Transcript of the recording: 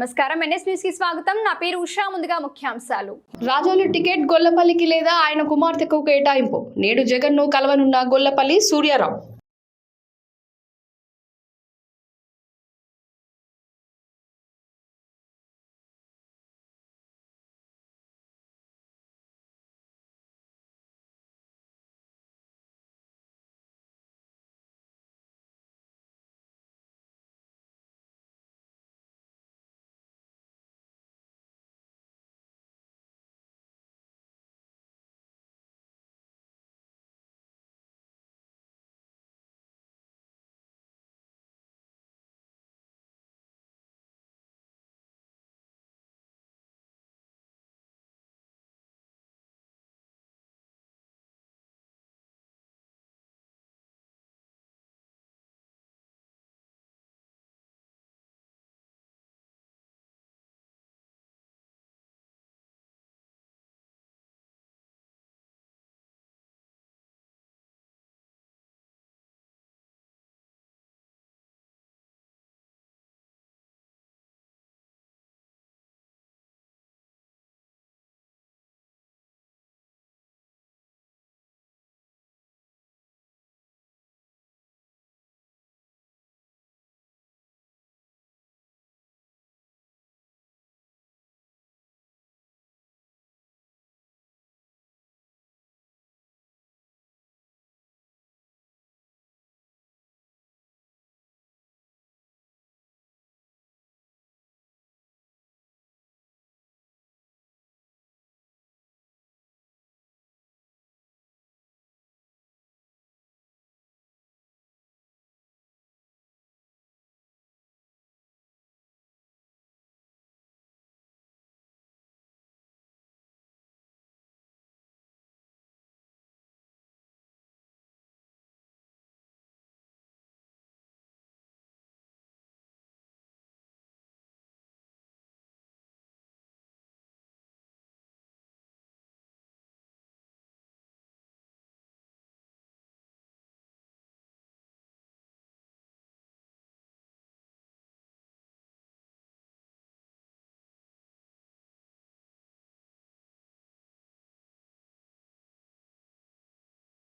నమస్కారం. ఎన్ఎస్ న్యూస్కి స్వాగతం. నా పేరు ఉషా. ముందుగా ముఖ్యాంశాలు. రాజోలు టికెట్ గొల్లపల్లికి లేదా ఆయన కుమార్తెకు కేటాయింపు. నేడు జగన్ను కలవనున్న గొల్లపల్లి సూర్యారావు.